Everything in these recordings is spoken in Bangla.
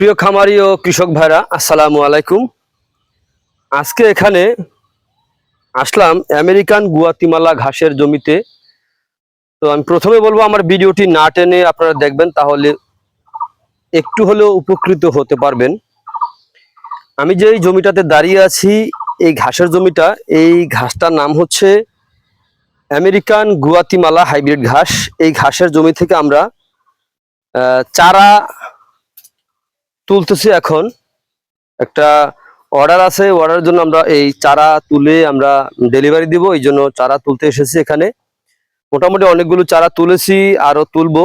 প্রিয় খামারি ও কৃষক ভাইরা, আসসালামু আলাইকুম। আজকে এখানে আসলাম আমেরিকান গুয়াতিমালা ঘাসের জমিতে। তো আমি প্রথমে বলব, আমার ভিডিওটি না টেনে আপনারা দেখবেন, তাহলে একটু হলেও উপকৃত হতে পারবেন। আমি যে জমিটাতে দাঁড়িয়ে আছি, এই ঘাসের জমিটা, এই ঘাসটার নাম হচ্ছে আমেরিকান গুয়াতিমালা হাইব্রিড ঘাস। এই ঘাসের জমি থেকে আমরা চারা তুলতেছি এখন। একটা অর্ডার আছে অর্ডারের জন্য আমরা এই চারা তুলে আমরা ডেলিভারি দিব, এই জন্য চারা তুলতে এসেছি এখানে। মোটামুটি অনেকগুলো চারা তুলেছি, আরও তুলবো।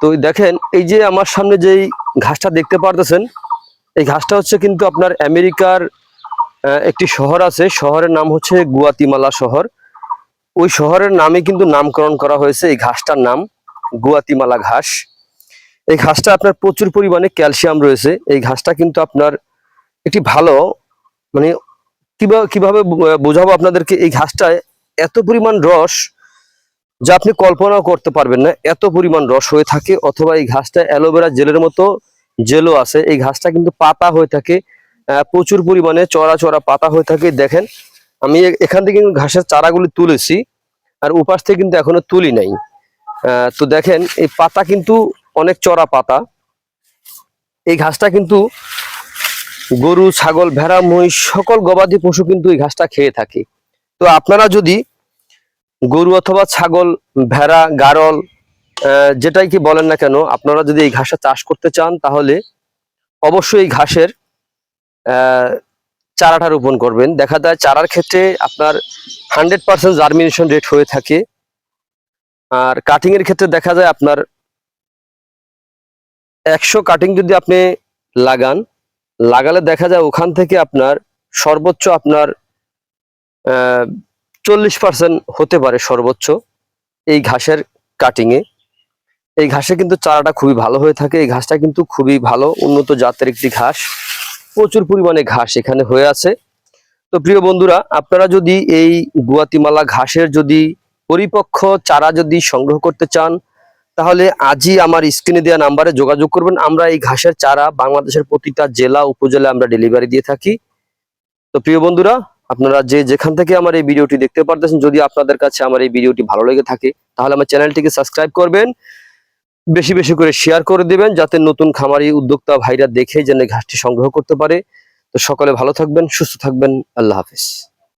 তো দেখেন, এই যে আমার সামনে যেই ঘাসটা দেখতে পারতেছেন, এই ঘাসটা হচ্ছে কিন্তু আপনার আমেরিকার একটি শহর আছে। শহরের নাম হচ্ছে গুয়াতিমালা শহর। ওই শহরের নামে কিন্তু নামকরণ করা হয়েছে এই ঘাসটার নাম, গুয়াতিমালা ঘাস। এই ঘাসটা আপনার প্রচুর পরিমাণে ক্যালসিয়াম রয়েছে। এই ঘাসটা কিন্তু আপনার একটি ভালো মানে কীভাবে বোঝাবো আপনাদেরকে, এই ঘাসটায় এত পরিমাণ রস যা আপনি কল্পনাও করতে পারবেন না, এত পরিমাণ রস হয়ে থাকে অথবা এই ঘাসটা অ্যালোভেরা জেলের মতো জেলও আছে। এই ঘাসটা কিন্তু পাতা হয়ে থাকে প্রচুর পরিমাণে চড়া চড়া পাতা হয়ে থাকে। দেখেন, আমি এখান থেকে কিন্তু ঘাসের চারাগুলি তুলেছি, আর উপাস থেকে কিন্তু এখনও তুলি নাই। তো দেখেন, এই পাতা কিন্তু অনেক চড়া পাতা। এই ঘাসটা কিন্তু গরু, ছাগল, ভেড়া, মহিষ, সকল গবাদি পশু কিন্তু এই ঘাসটা খেয়ে থাকে। তো আপনারা যদি গরু অথবা ছাগল, ভেড়া, গারল যেটাই কি বলেন না কেন, আপনারা যদি এই ঘাসটা চাষ করতে চান, তাহলে অবশ্যই এই ঘাসের চারাটা রোপণ করবেন। দেখা যায় চারার ক্ষেত্রে আপনার হান্ড্রেড পার্সেন্ট জার্মিনেশন রেট হয়ে থাকে। আর কাটিং এর ক্ষেত্রে দেখা যায় আপনার একশো কাটিং যদি আপনি লাগান, লাগালে দেখা যায় ওখান থেকে আপনার সর্বোচ্চ আপনার চল্লিশ পার্সেন্ট হতে পারে সর্বোচ্চ এই ঘাসের কাটিংয়ে এই ঘাসে কিন্তু চারাটা খুবই ভালো হয়ে থাকে। এই ঘাসটা কিন্তু খুবই ভালো, উন্নত জাতের একটি ঘাস। প্রচুর পরিমাণে ঘাস এখানে হয়ে আছে। তো প্রিয় বন্ধুরা, আপনারা যদি এই গুয়াতিমালা ঘাসের যদি পরিপক্ষ চারা যদি সংগ্রহ করতে চান তাহলে আজই আমার স্ক্রিনে দেওয়া নাম্বারে যোগাযোগ করবেন। আমরা এই ঘাসের চারা বাংলাদেশের প্রতিটা জেলা উপজেলা আমরা ডেলিভারি দিয়ে থাকি। তো প্রিয় বন্ধুরা, আপনারা যে যেখান থেকে আমার এই ভিডিওটি দেখতে পারতেছেন, যদি আপনাদের কাছে আমার এই ভিডিওটি ভালো লেগে থাকে, তাহলে আমার চ্যানেলটিকে সাবস্ক্রাইব করবেন। বেশি বেশি করে শেয়ার করে দিবেন, যাতে নতুন খামারি উদ্যোক্তা ভাইরা দেখে যেন ঘাসটি সংগ্রহ করতে পারে। তো সকলে ভালো থাকবেন, সুস্থ থাকবেন, আল্লাহ হাফিজ।